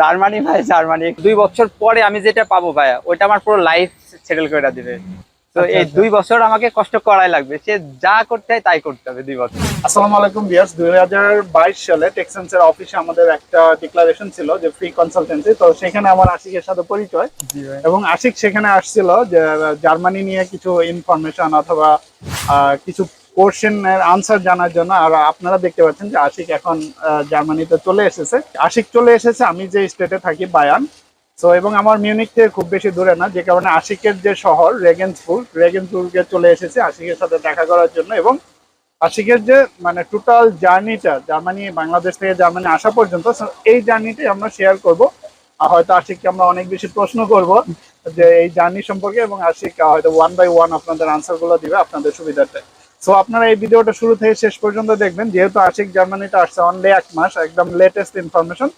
Germany ভাই Germany. দুই বছর পরে আমি যেটা পাবো ভাইয়া ওইটা আমার পুরো লাইফ সেটেল করে দিবে। তো আচ্ছা, এই আচ্ছা। দুই বছর আমাকে কষ্ট করাই লাগবে। সে যা করতে হয় তাই করতে হবে দুই বছর। আসসালামু আলাইকুম বিয়ার্স দুই হাজার বাইশ সালে টেক্সেন্সের অফিসে আমাদের একটা ডিক্লারেশন ছিল যে ফ্রি কনসালটেন্সি তো সেখানে আমার আশিকের সাথে পরিচয়। এবং আশিক সেখানে আসছিল যে জার্মানি নিয়ে কিছু ইনফরমেশন অথবা আহ, কিছু কোশ্চেনের আনসার জানার জন্য, আর আপনারা দেখতে পাচ্ছেন যে আশিক এখন জার্মানিতে চলে এসেছে। আশিক চলে এসেছে, আমি যে স্টেটে থাকি, বায়ান। সো এবং আমার মিউনিক থেকে খুব বেশি দূরে না, যে কারণে আশিকের যে শহর রেগেন্সবুর্গ রেগেন্সবুর্গে চলে এসেছে আশিকের সাথে দেখা করার জন্য। এবং আশিকের যে মানে টোটাল জার্নিটা জার্মানি, বাংলাদেশ থেকে জার্মানি আসা পর্যন্ত এই জার্নিটাই আমরা শেয়ার করব। আর হয়তো আশিককে আমরা অনেক বেশি প্রশ্ন করব যে, এই জার্নি সম্পর্কে, এবং আশিক হয়তো ওয়ান বাই ওয়ান আপনাদের আনসারগুলো দিবে আপনাদের সুবিধার্থে। সো আপনারা এই ভিডিওটা শুরু থেকে শেষ পর্যন্ত দেখবেন। যেহেতু আশিক জার্মানিতে আসছে অনলি এক মাস, একদম লেটেস্ট ইনফরমেশন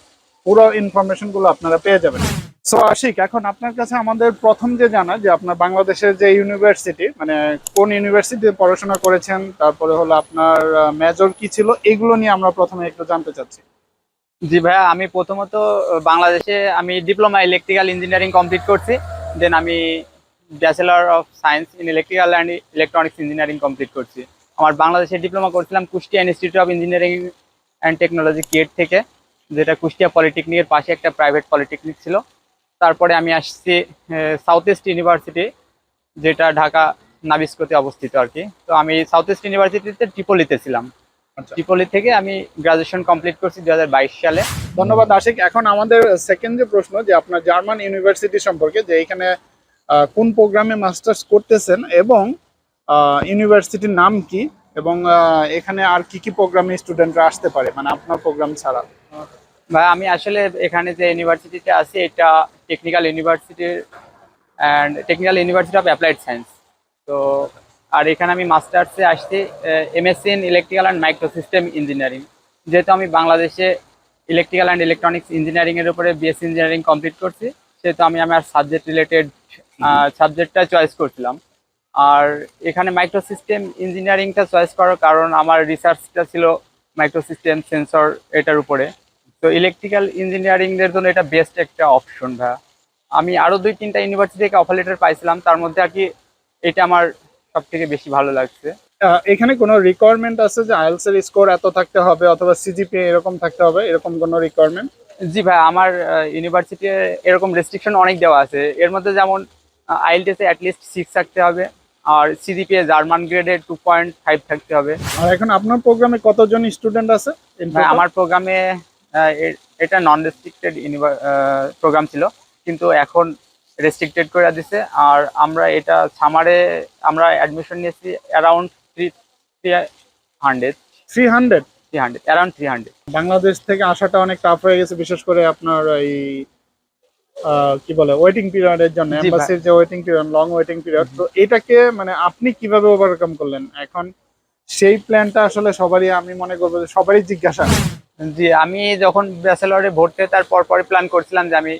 পুরো ইনফরমেশনগুলো আপনারা পেয়ে যাবেন। সো আশিক, এখন আপনার কাছে আমাদের প্রথম যে জানা যে আপনার বাংলাদেশের যে ইউনিভার্সিটি মানে কোন ইউনিভার্সিটিতে পড়াশোনা করেছেন, তারপরে হলো আপনার মেজর কি ছিল, এগুলো নিয়ে আমরা প্রথমে একটু জানতে চাচ্ছি। জি ভাইয়া, আমি প্রথমত বাংলাদেশে আমি ডিপ্লোমা ইলেকট্রিক্যাল ইঞ্জিনিয়ারিং কমপ্লিট করছি দেন আমি bachelor of science in electrical and electronics engineering complete করছি। আমার বাংলাদেশে ডিপ্লোমা করছিলাম Kushtia institute of engineering and technology KUET থেকে যেটা কুষ্টিয়া পলিটেকনিকের পাশে একটা প্রাইভেট পলিটেকনিক ছিল। তারপরে আমি আসছি সাউথ ইস্ট ইউনিভার্সিটি যেটা ঢাকা নাবিস্কোতে অবস্থিত আর কি। তো আমি সাউথ ইস্ট ইউনিভার্সিটিতে ট্রিপলিতে ছিলাম। আচ্ছা। ট্রিপলি থেকে আমি গ্রাজুয়েশন কমপ্লিট করছি দু হাজার বাইশ সালে। ধন্যবাদ আশিক। এখন আমাদের সেকেন্ড যে প্রশ্ন যে আপনার জার্মান ইউনিভার্সিটি সম্পর্কে যে এখানে কোন প্রোগ্রামে মাস্টার্স করতেছেন এবং ইউনিভার্সিটির নাম কি এবং এখানে আর কি কি প্রোগ্রামে স্টুডেন্টরা আসতে পারে? মানে আপনার প্রোগ্রাম ছাড়া। ভাই, আমি আসলে এখানে যে ইউনিভার্সিটিতে আছি, এটা technical university and technical university of applied science তো, আর এখানে আমি মাস্টার্সে আসছি MSc in electrical and micro system engineering যেহেতু আমি বাংলাদেশে ইলেকট্রিক্যাল অ্যান্ড ইলেকট্রনিক্স ইঞ্জিনিয়ারিং এর উপরে বিএসসি ইঞ্জিনিয়ারিং কমপ্লিট করছি, সেহেতু আমি আমার সাবজেক্ট রিলেটেড সাবজেক্টটা চয়েস করছিলাম। আর এখানে মাইক্রো সিস্টেম ইঞ্জিনিয়ারিংটা চয়েস করার কারণ আমার রিসার্চটা ছিল মাইক্রো সিস্টেম সেন্সর এটার উপরে। তো ইলেকট্রিক্যাল ইঞ্জিনিয়ারিং এর জন্য এটা বেস্ট একটা অপশন ভাইয়া। আমি আরও দুই তিনটা ইউনিভার্সিটি থেকে অফার লেটার পাইছিলাম তার মধ্যে আর কি এটা আমার সব থেকে বেশি ভালো লাগছে। এখানে কোনো রিকোয়ারমেন্ট আছে যে আইএলস এর স্কোর এত থাকতে হবে অথবা সিজিপি এরকম থাকতে হবে এরকম কোনো রিকোয়ারমেন্ট জি ভাই আমার ইউনিভার্সিটি এরকম রেস্ট্রিকশন অনেক দেওয়া আছে। এর মধ্যে যেমন আইএলটিএসে অ্যাটলিস্ট সিক্স থাকতে হবে। আর সিজিপিএ জার্মান গ্রেডে টু পয়েন্ট ফাইভ থাকতে হবে। আর এখন আপনার প্রোগ্রামে কতজন স্টুডেন্ট আছে? আমার প্রোগ্রামে এটা নন রেস্ট্রিক্টেড প্রোগ্রাম ছিল। কিন্তু এখন রেস্ট্রিক্টেড করে দিছে। আর আমরা এটা সামারে আমরা অ্যাডমিশন নিয়েছি around three three hundred 300 three hundred around three hundred Bangladesh থেকে আসাটা অনেক টাফ হয়ে গেছে বিশেষ করে আপনার এই কি বলে ওয়েটিং পিরিয়ডের জন্য। এম্বাসির যে waiting period long waiting period তো এটাকে মানে আপনি কীভাবে ওভারকাম করলেন? এখন সেই প্ল্যানটা আসলে সবারই আমি মনে করব যে সবারই জিজ্ঞাসা। জি আমি যখন ব্যাচেলরে ভর্তি তার পর পরে প্ল্যান করছিলাম যে আমি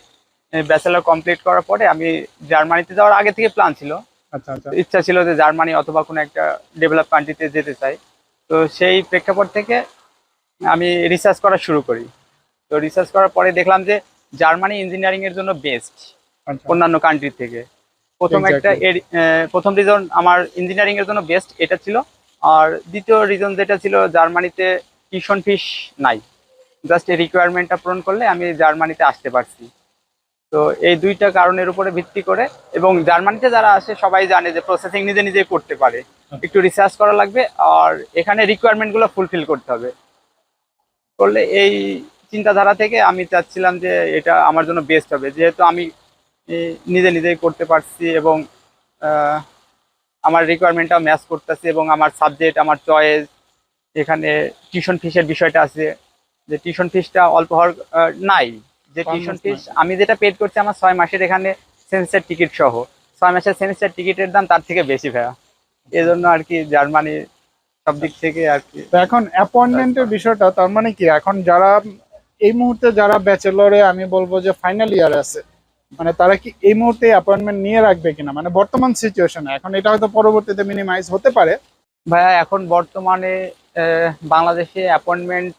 ব্যাচেলর কমপ্লিট করার পরে আমি জার্মানিতে যাওয়ার আগে থেকে প্ল্যান ছিল। আচ্ছা আচ্ছা। ইচ্ছা ছিল যে জার্মানি অথবা কোনো একটা ডেভেলপ কান্ট্রিতে যেতে চাই। তো সেই প্রেক্ষাপট থেকে আমি রিসার্চ করা শুরু করি। তো রিসার্চ করার পরে দেখলাম যে জার্মানি ইঞ্জিনিয়ারিং এর জন্য বেস্ট আচ্ছা। অন্যান্য কান্ট্রি থেকে। প্রথম একটা প্রথম রিজন আমার ইঞ্জিনিয়ারিং এর জন্য বেস্ট এটা ছিল। আর দ্বিতীয় রিজন যেটা ছিল জার্মানিতে টিউশন ফিস নাই। জাস্ট এই রিকোয়ারমেন্টটা পূরণ করলে আমি জার্মানিতে আসতে পারছি। তো এই দুইটা কারণের উপরে ভিত্তি করে এবং জার্মানিতে যারা আসে সবাই জানে যে প্রসেসিং নিজে নিজে করতে পারে। একটু রিসার্চ করা লাগবে। আর এখানে রিকোয়ারমেন্টগুলো ফুলফিল করতে হবে। করলে এই চিন্তাধারা থেকে আমি চাচ্ছিলাম যে এটা আমার জন্য বেস্ট হবে। যেহেতু আমি নিজে নিজেই করতে পারছি এবং আমার রিকোয়ারমেন্টটা ম্যাচ করতেছি এবং আমার সাবজেক্ট আমার চয়েস এখানে টিউশন ফিসের বিষয়টা আছে। যে টিউশন ফিসটা অল্প হওয়ার নাই। যে টিউশন ফিস আমি যেটা পেড করছি আমার ছয় মাসের এখানে সেমিস্টার টিকিট সহ। ছয় মাসের সেমিস্টার টিকিটের দাম তার থেকে বেশি ভাইয়া। এই জন্য আর কি জার্মানি সব দিক থেকে আর কি। এখন অ্যাপয়েন্টমেন্টের বিষয়টা তার মানে কি? এখন যারা এই মুহূর্তে যারা ব্যাচেলরে আমি বলব যে ফাইনাল ইয়ার আছে মানে তারা কি এই মুহূর্তে অ্যাপয়েন্টমেন্ট নিয়ে রাখবে কিনা? মানে বর্তমান সিচুয়েশনে এখন এটা হয়তো পরবর্তীতে মিনিমাইজ হতে পারে। ভাইয়া, এখন বর্তমানে বাংলাদেশে অ্যাপয়েন্টমেন্ট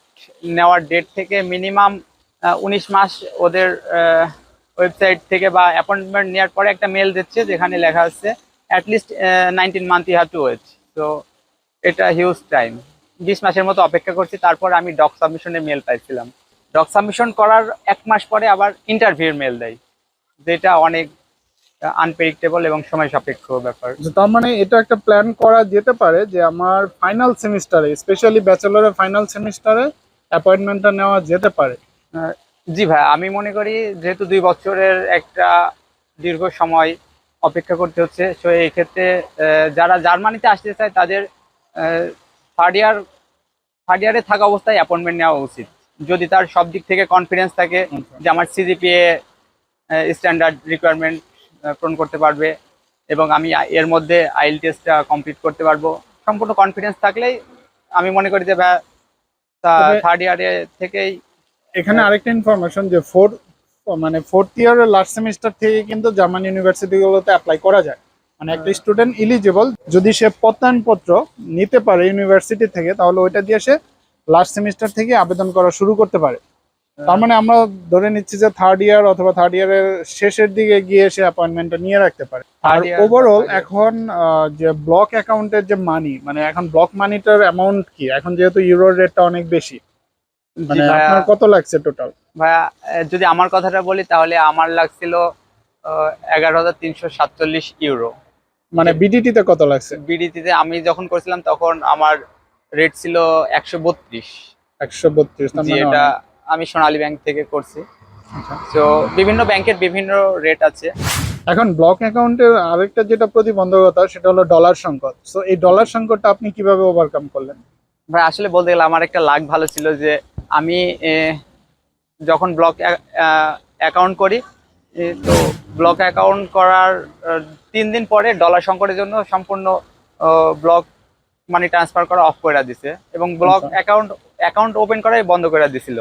নেওয়ার ডেট থেকে মিনিমাম উনিশ মাস ওদের ওয়েবসাইট থেকে বা অ্যাপয়েন্টমেন্ট নেওয়ার পরে একটা মেল দিচ্ছে যেখানে লেখা হচ্ছে at least nineteen month you to wait তো এটা হিউজ টাইম বিশ মাসের মতো অপেক্ষা করছি, তারপর আমি ডক সাবমিশনের মেল পাইছিলাম। ডক সাবমিশন করার এক মাস পরে আবার ইন্টারভিউর মেল দেয়। যেটা অনেক আনপ্রেডিক্টেবল এবং সময় সাপেক্ষ ব্যাপার তার মানে এটা একটা প্ল্যান করা যেতে পারে যে আমার ফাইনাল সেমিস্টারে স্পেশালি ব্যাচেলরের ফাইনাল সেমিস্টারে অ্যাপয়েন্টমেন্টটা নেওয়া যেতে পারে। জি ভাই আমি মনে করি যেহেতু দুই বছরের একটা দীর্ঘ সময় অপেক্ষা করতে হচ্ছে সো এই ক্ষেত্রে যারা জার্মানিতে আসতে চায় তাদের থার্ড ইয়ার থার্ড ইয়ারে থাকা অবস্থায় অ্যাপয়েন্টমেন্ট নেওয়া উচিত। যদি তার সব দিক থেকে কনফিডেন্স থাকে যে আমার সিজিপিএ স্ট্যান্ডার্ড রিকোয়ারমেন্ট পূরণ করতে পারবে এবং আমি এর মধ্যে আইএল টেস্টটা কমপ্লিট করতে পারব সম্পূর্ণ কনফিডেন্স থাকলেই আমি মনে করি যে থার্ড ইয়ারে থেকেই এখানে আরেকটা ইনফরমেশন যে ফোর মানে ফোর্থ ইয়ারের লাস্ট সেমিস্টার থেকে কিন্তু জার্মান ইউনিভার্সিটিগুলোতে অ্যাপ্লাই করা যায়। মানে একটা স্টুডেন্ট ইলিজিবল যদি সে প্রত্যয়নপত্র নিতে পারে ইউনিভার্সিটি থেকে তাহলে ওইটা দিয়ে সে লাস্ট সেমিস্টার থেকে আবেদন করা শুরু করতে পারে। তার মানে আমরা ধরে নিচ্ছি যে থার্ড ইয়ার অথবা থার্ড ইয়ারের শেষের দিকে গিয়ে সে অ্যাপয়েন্টমেন্টটা নিয়ে রাখতে পারে। আর ওভারঅল এখন যে ব্লক অ্যাকাউন্টের যে মানি মানে এখন ব্লক মানিটার অ্যামাউন্ট কি? এখন যেহেতু ইউরোর রেটটা অনেক বেশি। মানে আপনার কত লাগছে টোটাল ভাইয়া যদি আমার কথাটা বলি তাহলে আমার লাগছিল এগারো হাজার তিনশো সাতচল্লিশ ইউরো মানে বিডিটিতে কত লাগছে? বিডিটিতে আমি যখন করছিলাম তখন আমার রেট ছিল একশো বত্রিশ। একশো বত্রিশ জি এটা আমি সোনালী ব্যাংক থেকে করছি। আচ্ছা। তো বিভিন্ন ব্যাংকের বিভিন্ন রেট আছে। এখন ব্লক অ্যাকাউন্টের আরেকটা যেটা প্রতিবন্ধকতা সেটা হলো ডলার সংকট। সো এই ডলার সংকটটা আপনি কীভাবে ওভারকাম করলেন? ভাই আসলে বলতে গেলে আমার একটা লাক ভালো ছিল যে আমি যখন ব্লক অ্যাকাউন্ট করি তো ব্লক অ্যাকাউন্ট করার তিন দিন পরে ডলার সংকটের জন্য সম্পূর্ণ ব্লক মানি ট্রান্সফার করা অফ করে দিছে এবং ব্লক। অ্যাকাউন্ট অ্যাকাউন্ট ওপেন করাই বন্ধ করে দিছিল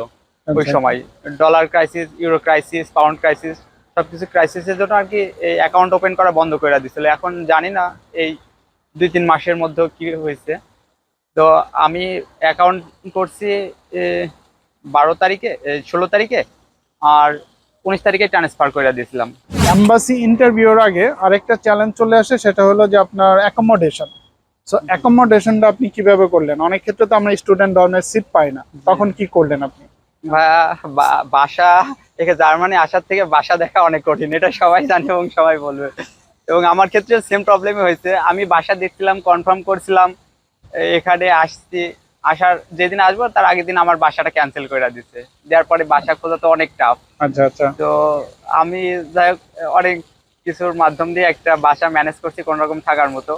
ওই আচ্ছা। সময়। Dollar crisis euro crisis pound crisis সবকিছু ক্রাইসিসের জন্য আর কি এই অ্যাকাউন্ট ওপেন করা বন্ধ করে দিছিল। এখন জানি না এই দুই তিন মাসের মধ্যে কি হয়েছে। তো আমি অ্যাকাউন্ট করছি বারো তারিখে ষোলো তারিখে আর উনিশ তারিখে ট্রান্সফার করে দিয়েছিলাম। এম্বাসি ইন্টারভিউর আগে আরেকটা চ্যালেঞ্জ চলে আসে সেটা হলো যে আপনার অ্যাকোমোডেশন সো অ্যাকোমোডেশনটা আপনি কীভাবে করলেন? অনেক ক্ষেত্রে তো আমরা স্টুডেন্ট ধরনের সিট পাই না। তখন কি করলেন আপনি? বাসা এখানে জার্মানি আসার থেকে বাসা দেখা অনেক কঠিন। এটা সবাই জানে এবং সবাই বলবে। এবং আমার ক্ষেত্রে সেম প্রবলেমই হয়েছে। আমি বাসা দেখছিলাম কনফার্ম করছিলাম এখানে আসছি। আসার যেদিন আসব তার আগের দিন আমার বাসাটা ক্যান্সেল করে দিচ্ছে দেওয়ার পরে বাসা খোঁজা তো অনেক টাফ আচ্ছা আচ্ছা। তো আমি যাই হোক অনেক কিছুর মাধ্যম দিয়ে একটা বাসা ম্যানেজ করছি কোনো রকম থাকার মতো।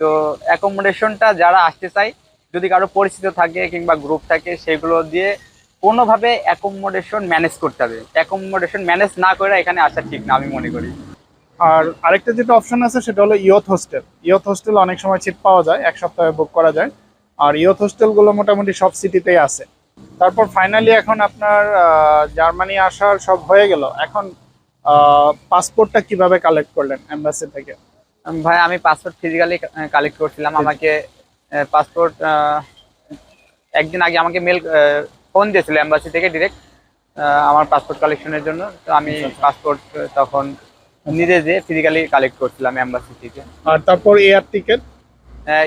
তো অ্যাকোমোডেশনটা যারা আসতে চায়, যদি কারও পরিচিত থাকে কিংবা গ্রুপ থাকে, সেগুলো দিয়ে কোনোভাবে অ্যাকোমোডেশন ম্যানেজ করতে হবে। অ্যাকোমোডেশন ম্যানেজ না করে এখানে আসা ঠিক না, আমি মনে করি। আর আরেকটা যেটা অপশন আছে, সেটা হলো ইয়থ হোস্টেল ইয়থ হোস্টেল অনেক সময় সিট পাওয়া যায়, এক সপ্তাহে বুক করা যায়। আর ইয়থ হোস্টেলগুলো মোটামুটি সব সিটিতেই আছে। তারপর ফাইনালি এখন আপনার জার্মানি আসার সব হয়ে গেল। এখন পাসপোর্টটা কীভাবে কালেক্ট করলেন এম্বাসি থেকে? ভাই আমি পাসপোর্ট ফিজিক্যালি কালেক্ট করছিলাম। আমাকে পাসপোর্ট একদিন আগে আমাকে মেল ফোন দিয়েছিল এম্বাসি থেকে ডিরেক্ট আমার পাসপোর্ট কালেকশনের জন্য। তো আমি আচ্ছা। পাসপোর্ট তখন নিজে যেয়ে ফিজিক্যালি কালেক্ট করছিলাম এম্বাসি থেকে। আর তারপর এয়ার টিকেট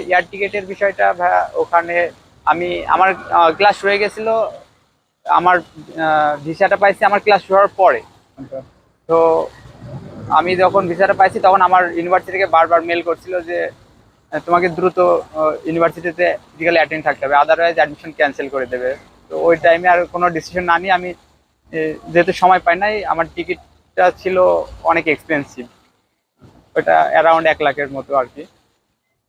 এয়ার টিকেটের বিষয়টা ভাইয়া ওখানে আমি আমার ক্লাস হয়ে গেছিল। আমার ভিসাটা পাইছি আমার ক্লাস হওয়ার পরে। তো আমি যখন ভিসাটা পাইছি, তখন আমার ইউনিভার্সিটিকে বারবার মেল করছিল যে, তোমাকে দ্রুত ইউনিভার্সিটিতে ফিজিক্যালি অ্যাটেন্ড থাকতে হবে আদারওয়াইজ অ্যাডমিশন ক্যান্সেল করে দেবে। তো ওই টাইমে আর কোনো ডিসিশন না নিয়ে আমি যেহেতু সময় পাই নাই, আমার টিকিটটা ছিল অনেক এক্সপেন্সিভ ওটা অ্যারাউন্ড এক লাখের মতো আর কি।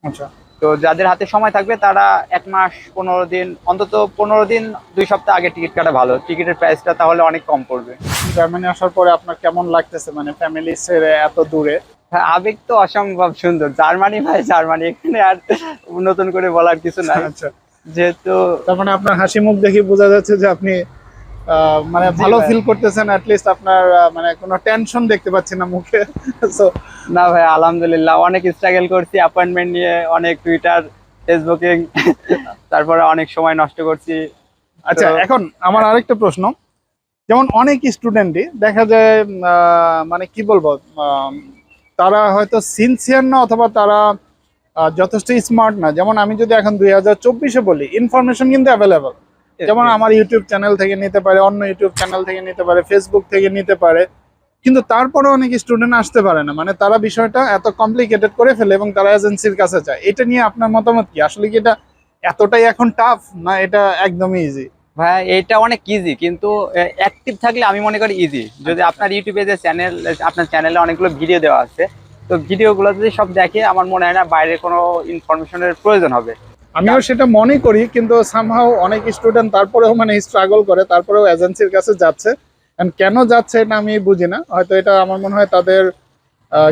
আচ্ছা। তো যাদের হাতে সময় থাকবে তারা এক মাস পনেরো দিন অন্তত পনেরো দিন দুই সপ্তাহ আগে টিকিট কাটা ভালো। টিকিটের প্রাইসটা তাহলে অনেক কম পড়বে। জার্মানি আসার পরে আপনার কেমন লাগতেছে? মানে ফ্যামিলি ছেড়ে এত দূরে? হ্যাঁ, আবেগ তো অসম্ভব সুন্দর। জার্মানি ভাই জার্মানি। এখানে আর নতুন করে বলার কিছু নাই। আচ্ছা। যেহেতু তার মানে আপনার হাসি মুখ দেখে বোঝা যাচ্ছে যে আপনি মানে ভালো ফিল করতেছেন লিস্ট আপনার মানে কোনো টেনশন দেখতে পাচ্ছি না মুখে। সো না ভাই আলহামদুলিল্লাহ অনেক স্ট্রাগল করছি অ্যাপয়েন্টমেন্ট নিয়ে অনেক টুইটার ফেসবুকে তারপরে অনেক সময় নষ্ট করছি। আচ্ছা এখন আমার আরেকটা প্রশ্ন। যেমন অনেক স্টুডেন্টই দেখা যায় মানে কি বলব তারা হয়তো সিনসিয়ার না অথবা তারা যথেষ্ট স্মার্ট না। যেমন আমি যদি এখন দুই হাজার চব্বিশে বলি ইনফরমেশন কিন্তু অ্যাভেলেবল যেমন আমার ইউটিউব চ্যানেল থেকে নিতে পারে অন্য ইউটিউব চ্যানেল থেকে নিতে পারে ফেসবুক থেকে নিতে পারে কিন্তু তারপরে অনেক স্টুডেন্ট আসতে পারে না। মানে তারা বিষয়টা এত কমপ্লিকেটেড করে ফেলে এবং তারা এজেন্সির কাছে যায়। এটা নিয়ে আপনার মতামত কি? আসলে কি এটা এতটাই এখন টাফ না এটা একদমই ইজি ভাইয়া এটা অনেক ইজি কিন্তু অ্যাক্টিভ থাকলে আমি মনে করি ইজি যদি আপনার ইউটিউবে যে চ্যানেল আপনার চ্যানেলে অনেকগুলো ভিডিও দেওয়া আছে তো ভিডিওগুলো যদি সব দেখে আমার মনে হয় না বাইরে কোনো ইনফরমেশনের প্রয়োজন হবে। আমিও সেটা মনে করি কিন্তু সামহাও অনেক স্টুডেন্ট তারপরেও মানে স্ট্রাগল করে তারপরেও এজেন্সির কাছে যাচ্ছে। And কেন যাচ্ছে এটা আমি বুঝি না। হয়তো এটা আমার মনে হয় তাদের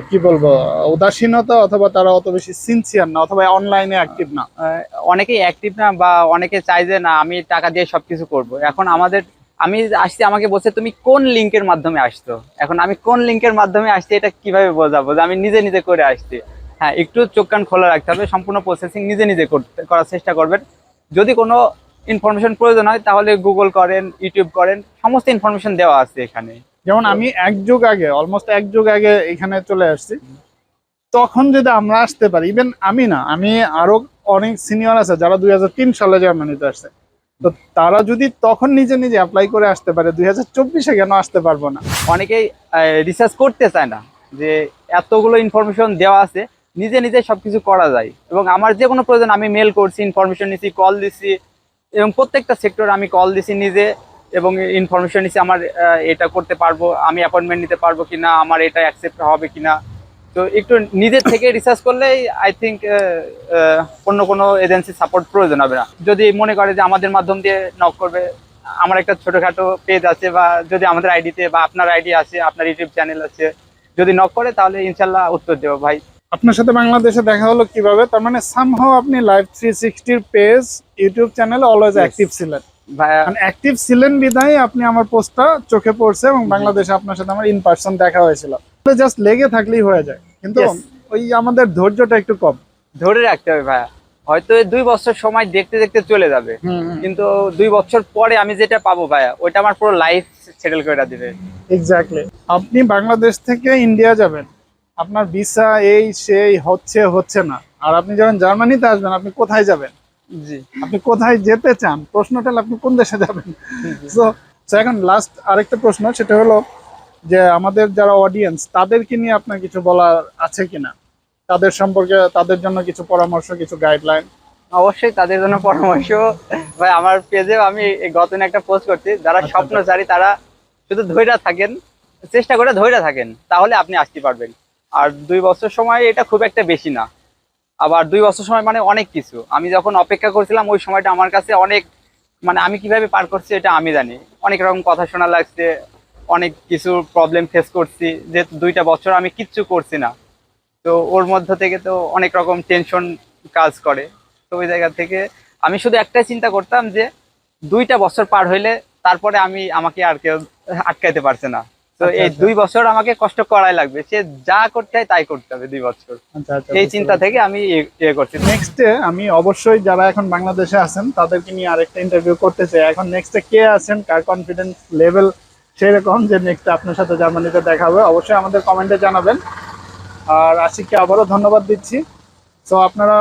কি বলব উদাসীনতা অথবা তারা অত বেশি সিনসিয়ার না অথবা অনলাইনে অ্যাক্টিভ না। অনেকেই অ্যাক্টিভ না বা অনেকে চাই যে না আমি টাকা দিয়ে সবকিছু করব। এখন আমাদের আমি আসছি আমাকে বলছে তুমি কোন লিঙ্কের মাধ্যমে আসছো? এখন আমি কোন লিঙ্কের মাধ্যমে আসছি এটা কীভাবে বোঝাবো? যে আমি নিজে নিজে করে আসছি। হ্যাঁ একটু চোখ কান খোলা রাখতে হবে সম্পূর্ণ প্রসেসিং নিজে নিজে করতে করার চেষ্টা করবেন। যদি কোনো ইনফরমেশন প্রয়োজন হয় তাহলে গুগল করেন ইউটিউব করেন সমস্ত ইনফরমেশন দেওয়া আছে এখানে। যেমন আমি এক যুগ আগে অলমোস্ট এক যুগ আগে এখানে চলে আসছি। তখন যদি আমরা আসতে পারি ইভেন আমি না আমি আরও অনেক সিনিয়র আছে যারা দুই হাজার তিন সালে জার্মানিতে আসছে। তো তারা যদি তখন নিজে নিজে অ্যাপ্লাই করে আসতে পারে দুই হাজার চব্বিশে কেন আসতে পারব না? অনেকেই রিসার্চ করতে চায় না যে এতগুলো ইনফরমেশন দেওয়া আছে নিজে নিজে সবকিছু করা যায়। এবং আমার যে কোনো প্রয়োজন, আমি মেল করছি ইনফরমেশন নিছি কল দিছি, এবং প্রত্যেকটা সেক্টর আমি কল দিছি নিজে, এবং ইনফরমেশন নিছি আমার এটা করতে পারব, আমি অ্যাপয়েন্টমেন্ট নিতে পারব কিনা, আমার এটা অ্যাকসেপ্ট হবে কিনা। তো একটু নিজের থেকে রিসার্চ করলেই আই থিঙ্ক অন্য কোনো এজেন্সি সাপোর্ট প্রয়োজন হবে না। যদি মনে করে যে আমাদের মাধ্যম দিয়ে নক করবে, আমার একটা ছোটখাটো পেজ আছে বা যদি আমাদের আইডিতে বা আপনার আইডি আছে, আপনার ইউটিউব চ্যানেল আছে, যদি নক করে তাহলে ইনশাল্লাহ উত্তর দেবো ভাই। আপনার সাথে বাংলাদেশে দেখা হলো কীভাবে? তার মানে সামহাও আপনি লাইভ থ্রি সিক্সটির পেজ ইউটিউব চ্যানেলে অলওয়েজ. অ্যাক্টিভ ছিলেন। ভাইয়া মানে অ্যাক্টিভ ছিলেন বিধায় আপনি আমার পোস্টটা চোখে পড়ছে এবং বাংলাদেশে আপনার সাথে আমার ইন পার্সন দেখা হয়েছিল। জাস্ট লেগে থাকলেই হয়ে যায়। কিন্তু ওই আমাদের ধৈর্যটা একটু কম। ধরে রাখতে হবে ভাইয়া। হয়তো এই দুই বছর সময় দেখতে দেখতে চলে যাবে। কিন্তু দুই বছর পরে আমি যেটা পাবো ভাইয়া ওইটা আমার পুরো লাইফ সেটেল করে দিবে। এক্স্যাক্টলি আপনি বাংলাদেশ থেকে ইন্ডিয়া যাবেন। আপনার ভিসা এই সেই হচ্ছে হচ্ছে না। আর আপনি যখন জার্মানিতে আসবেন আপনি কোথায় যাবেন? জি। আপনি কোথায় যেতে চান? প্রশ্নটা আপনি কোন দেশে যাবেন? সো এখন লাস্ট আরেকটা প্রশ্ন সেটা হলো যে আমাদের যারা অডিয়েন্স তাদেরকে নিয়ে আপনার কিছু বলার আছে কিনা? তাদের সম্পর্কে তাদের জন্য কিছু পরামর্শ কিছু গাইডলাইন অবশ্যই তাদের জন্য পরামর্শ। ভাই আমার পেজেও আমি গত একটা পোস্ট করছি যারা আচ্ছা, স্বপ্নচারী তারা শুধু ধৈর্য থাকেন চেষ্টা করে ধৈর্য থাকেন তাহলে আপনি আসতে পারবেন। আর দুই বছর সময় এটা খুব একটা বেশি না। আবার দুই বছর সময় মানে অনেক কিছু। আমি যখন অপেক্ষা করছিলাম, ওই সময়টা আমার কাছে অনেক মানে আমি কীভাবে পার করছি এটা আমি জানি। অনেক রকম কথা শোনা লাগছে, অনেক কিছু প্রবলেম ফেস করছি যে দুইটা বছর আমি কিচ্ছু করছি না। তো ওর মধ্য থেকে তো অনেক রকম টেনশন কাজ করে। তো ওই জায়গা থেকে আমি শুধু একটাই চিন্তা করতাম যে দুইটা বছর পার হইলে তারপরে আমি আমাকে আর কেউ আটকাইতে পারছে না। তো আচ্ছা, এই আচ্ছা। দুই বছর আমাকে কষ্ট করাই লাগবে। সে যা করতে হয় তাই করতে হবে দুই বছর। আচ্ছা আচ্ছা এই চিন্তা থেকে আমি ইয়ে- ইয়ে করছি। নেক্সটে আমি অবশ্যই যারা এখন বাংলাদেশে আছেন তাদেরকে নিয়ে আরেকটা ইন্টারভিউ করতে চাই। এখন নেক্সটে কে আছেন কার কনফিডেন্স লেভেল সেরকম যে নেক্সট আপনার সাথে জার্মানিতে দেখা হবে অবশ্যই আমাদের কমেন্টে জানাবেন। আর আশিককে আবারও ধন্যবাদ দিচ্ছি। তো আপনারা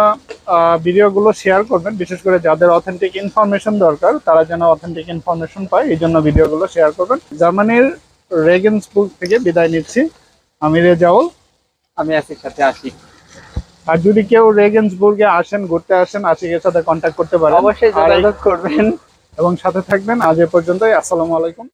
ভিডিওগুলো শেয়ার করবেন বিশেষ করে যাদের অথেন্টিক ইনফরমেশন দরকার তারা যেন অথেন্টিক ইনফরমেশন পায় এই জন্য ভিডিওগুলো শেয়ার করবেন। জার্মানির রেগেন্সবুর্গ থেকে বিদায় নিচ্ছি। আমি রেজাউল আমি আসির সাথে আসি। আর যদি কেউ রেগেন্সবুর্গে আসেন ঘুরতে আসেন আশিকের সাথে কন্ট্যাক্ট করতে পারেন। অবশ্যই যোগাযোগ করবেন। এবং সাথে থাকবেন আজ এ পর্যন্তই। আসসালামু আলাইকুম।